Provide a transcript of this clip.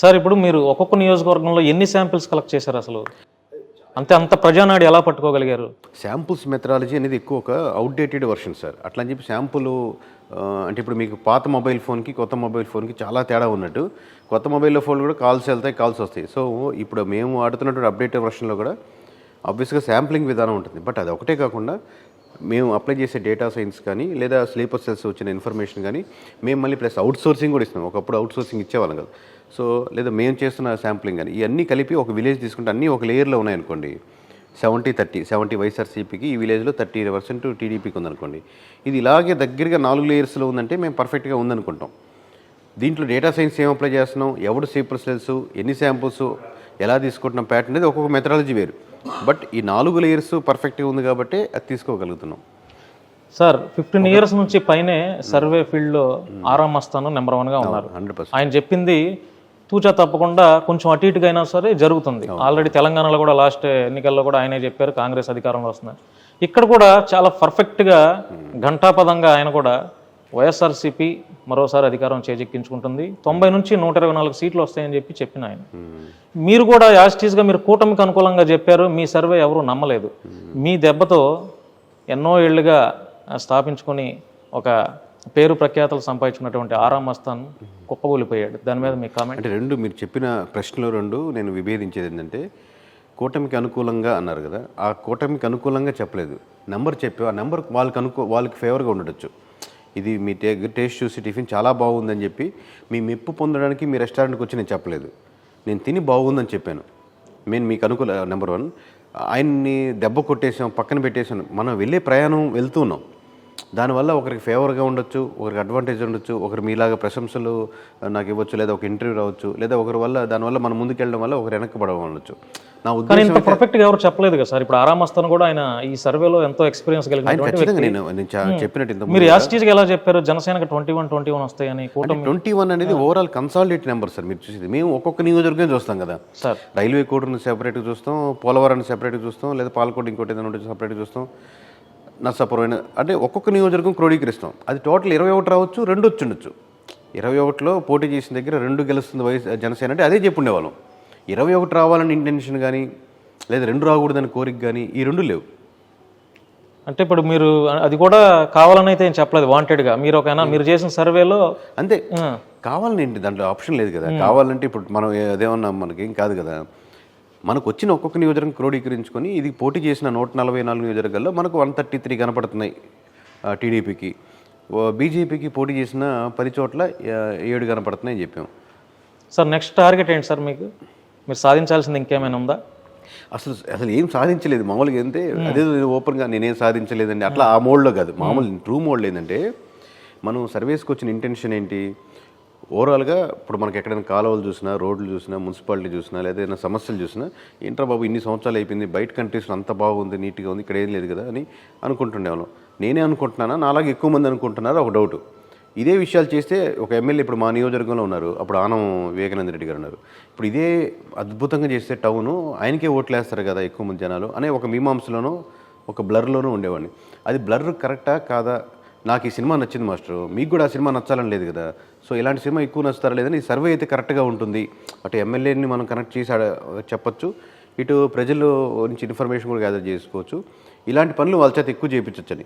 Sir ఇప్పుడు మీరు ఒక్కొక్క నియోజకవర్గంలో ఎన్ని శాంపిల్స్ కలెక్ట్ చేశారు అసలు? అంతే అంత ప్రజానాడు ఎలా పట్టుకోగలిగారు? శాంపుల్స్ మెథడాలజీ అనేది ఎక్కువ ఒక అవుట్డేటెడ్ వర్షన్ సార్. అట్లా అని చెప్పి శాంపుల్ అంటే ఇప్పుడు మీకు పాత మొబైల్ ఫోన్కి కొత్త మొబైల్ ఫోన్కి చాలా తేడా ఉన్నట్టు. కొత్త మొబైల్లో ఫోన్ కూడా కాల్స్ వెళ్తాయి కాల్స్ వస్తాయి. సో ఇప్పుడు మేము ఆడుతున్నటువంటి అప్డేటెడ్ వర్షన్లో కూడా ఆబ్వియస్గా శాంప్లింగ్ విధానం ఉంటుంది. బట్ అది ఒకటే కాకుండా మేము అప్లై చేసే డేటా సైన్స్ కానీ లేదా స్లీపర్ సెల్స్ వచ్చిన ఇన్ఫర్మేషన్ కానీ మేము మళ్ళీ ప్లస్ అవుట్ సోర్సింగ్ కూడా ఇస్తున్నాం. ఒకప్పుడు అవుట్ సోర్సింగ్ ఇచ్చేవాళ్ళం కదా. సో లేదా మేము చేస్తున్న శాంప్లింగ్ కానీ ఇవన్నీ కలిపి ఒక విలేజ్ తీసుకుంటే అన్నీ ఒక లేయర్లో ఉన్నాయనుకోండి. సెవెంటీ థర్టీ సెవెంటీ వైఎస్ఆర్సీపీకి ఈ విలేజ్లో థర్టీ పర్సెంట్ టీడీపీకి ఉందనుకోండి. ఇది ఇలాగే దగ్గరగా నాలుగు లేయర్స్లో ఉందంటే మేము పర్ఫెక్ట్గా ఉందనుకుంటాం. దీంట్లో డేటా సైన్స్ ఏం అప్లై చేస్తున్నాం? ఎవడు సీపర్ సెల్స్ ఎన్ని శాంపుల్స్ ఎలా తీసుకుంటున్నాం? ప్యాటర్న్ అనేది ఒక్కొక్క మెథడాలజీ వేరు. బట్ ఈ నాలుగు లేయర్స్ పర్ఫెక్ట్గా ఉంది కాబట్టి అది తీసుకోగలుగుతున్నాం. సార్ ఫిఫ్టీన్ ఇయర్స్ నుంచి పైనే సర్వే ఫీల్డ్లో ఆరాం మస్తాను నెంబర్ వన్గా ఉన్నారు. ఆయన చెప్పింది తూచా తప్పకుండా కొంచెం అటు ఇటుగా అయినా సరే జరుగుతుంది. ఆల్రెడీ తెలంగాణలో కూడా లాస్ట్ ఎన్నికల్లో కూడా ఆయనే చెప్పారు కాంగ్రెస్ అధికారంలో వస్తుంది ఇక్కడ కూడా చాలా పర్ఫెక్ట్గా ఘంటాపదంగా ఆయన కూడా వైఎస్ఆర్సీపీ మరోసారి అధికారం చేజెక్కించుకుంటుంది. తొంభై నుంచి నూట ఇరవై నాలుగు సీట్లు వస్తాయని చెప్పి చెప్పిన ఆయన. మీరు కూడా యాజిటీస్గా మీరు కూటమికి అనుకూలంగా చెప్పారు మీ సర్వే ఎవరు నమ్మలేదు. మీ దెబ్బతో ఎన్నో ఏళ్ళుగా స్థాపించుకొని ఒక పేరు ప్రఖ్యాతలు సంపాదించుకున్నటువంటి ఆరామ్ మస్తాన్ కుప్పగూలిపోయాడు దాని మీద మీ కామెంట్ అంటే రెండు మీరు చెప్పిన ప్రశ్నలు రెండు నేను విభేదించేది ఏంటంటే కూటమికి అనుకూలంగా అన్నారు కదా ఆ కూటమికి అనుకూలంగా చెప్పలేదు. నెంబర్ చెప్పి ఆ నెంబర్ వాళ్ళకి అనుకూ వాళ్ళకి ఫేవర్గా ఉండొచ్చు. ఇది మీ టే టేస్ట్ చూసి టిఫిన్ చాలా బాగుందని చెప్పి మీ మెప్పు పొందడానికి మీ రెస్టారెంట్కి వచ్చి నేను చెప్పలేదు. నేను తిని బాగుందని చెప్పాను. నేను మీకు అనుకూల నెంబర్ వన్ ఆయన్ని దెబ్బ కొట్టేసాం పక్కన పెట్టేసాను మనం వెళ్ళే ప్రయాణం వెళ్తూ ఉన్నాం. దానివల్ల ఒకరికి ఫేవర్గా ఉండొచ్చు ఒకరికి అడ్వాంటేజ్ ఉండొచ్చు ఒకరు మీలాగా ప్రశంసలు నాకు ఇవ్వచ్చు లేదా ఒక ఇంటర్వ్యూ రావచ్చు లేదా ఒకరి వల్ల దానివల్ల మనం ముందుకెళ్ళడం వల్ల ఒకరు వెనక్కి ఉండొచ్చు నా ఉద్దేశం ఇంత పర్ఫెక్ట్గా ఎవరు చెప్పలేదు కదా సార్. ఇప్పుడు ఆరాం మస్తాన్ కూడా ఆయన ఈ సర్వేలో ఎంతో ఎక్స్పీరియన్స్ ఖచ్చితంగా నేను నేను చెప్పినట్టు మీరు యాజిటీస్గా ఎలా చెప్పారు? జనసేనకి ట్వంటీ వన్ ట్వంటీ వన్ వస్తాయని ట్వంటీ వన్ అనేది ఓవరాల్ కన్సాలిడేట్ నెంబర్ సార్ మీరు చూసేది. మేము ఒక్కొక్క నియోజకవర్గం చూస్తాం కదా. సార్. రైల్వే కోడ్ని సెపరేట్గా చూస్తాం పోలవరాన్ని సెపరేట్గా చూస్తాం లేదా పాలకోట ఇంకోటి ఏదైనా ఉంటే సెపరేట్గా చూస్తాం. నర్సాపురం అంటే ఒక్కొక్క నియోజకవర్గం క్రోడీకరిస్తాం. అది టోటల్ ఇరవై ఒకటి రావచ్చు రెండు వచ్చి ఉండొచ్చు. ఇరవై ఒకటిలో పోటీ చేసిన దగ్గర రెండు గెలుస్తుంది వైఎస్ జనసేన అంటే అదే చెప్పుండేవాళ్ళం. ఇరవై ఒకటి రావాలని ఇంటెన్షన్ కానీ లేదా రెండు రాకూడదని కోరిక కానీ ఈ రెండు లేవు. అంటే ఇప్పుడు మీరు అది కూడా కావాలని అయితే ఏం చెప్పలేదు వాంటెడ్గా. మీరు ఒకనా మీరు చేసిన సర్వేలో అంతే. కావాలని ఏంటి? దాంట్లో ఆప్షన్ లేదు కదా. కావాలంటే ఇప్పుడు మనం అదేమన్నా మనకేం కాదు కదా. మనకు వచ్చిన ఒక్కొక్క నియోజకవర్గం క్రోడీకరించుకొని ఇది పోటీ చేసిన నూట నలభై నాలుగు నియోజకవర్గాల్లో మనకు వన్ థర్టీ త్రీ కనపడుతున్నాయి టీడీపీకి. బీజేపీకి పోటీ చేసిన పది చోట్ల ఏడు కనపడుతున్నాయి అని చెప్పాం సార్ నెక్స్ట్ టార్గెట్ ఏంటి సార్ మీకు? మీరు సాధించాల్సింది ఇంకేమైనా ఉందా? అసలు అసలు ఏం సాధించలేదు. మామూలుగా ఏంటంటే అదే ఓపెన్గా నేనేం సాధించలేదండి. అట్లా ఆ మోడ్లో కాదు. మామూలు ట్రూ మోడ్లో ఏంటంటే మనం సర్వీస్కి వచ్చిన ఇంటెన్షన్ ఏంటి? ఓవరాల్గా ఇప్పుడు మనకి ఎక్కడైనా కాలువలు చూసినా రోడ్లు చూసినా మున్సిపాలిటీ చూసినా లేదా ఏదైనా సమస్యలు చూసినా ఏంట్రా బాబు ఇన్ని సంవత్సరాలు అయిపోయింది బయట కంట్రీస్లో అంత బాగుంది నీట్గా ఉంది ఇక్కడ ఏం లేదు కదా అని అనుకుంటుండేవాళ్ళం. నేనే అనుకుంటున్నానా? నాలాగే ఎక్కువ మంది అనుకుంటున్నారా? ఒక డౌట్. ఇదే విషయాలు చేస్తే ఒక ఎమ్మెల్యే ఇప్పుడు మా నియోజకవర్గంలో ఉన్నారు. అప్పుడు ఆనం వివేకానంద రెడ్డి గారు ఉన్నారు. ఇప్పుడు ఇదే అద్భుతంగా చేస్తే టౌను ఆయనకే ఓట్లు వేస్తారు కదా ఎక్కువ మంది జనాలు అనే ఒక మీమాంసలోనూ ఒక బ్లర్లోనూ ఉండేవాడిని. అది బ్లర్ కరెక్టా కాదా? నాకు ఈ సినిమా నచ్చింది మాస్టర్. మీకు కూడా ఆ సినిమా నచ్చాలని లేదు కదా. సో ఇలాంటి సినిమా ఎక్కువ నచ్చుతారా లేదని ఈ సర్వే అయితే కరెక్ట్గా ఉంటుంది. అటు ఎమ్మెల్యేని మనం కనెక్ట్ చేసి చెప్పచ్చు చెప్పొచ్చు. ఇటు ప్రజల నుంచి ఇన్ఫర్మేషన్ కూడా గ్యాదర్ చేసుకోవచ్చు. ఇలాంటి పనులు వాళ్ళ చేత ఎక్కువ చేయించవచ్చని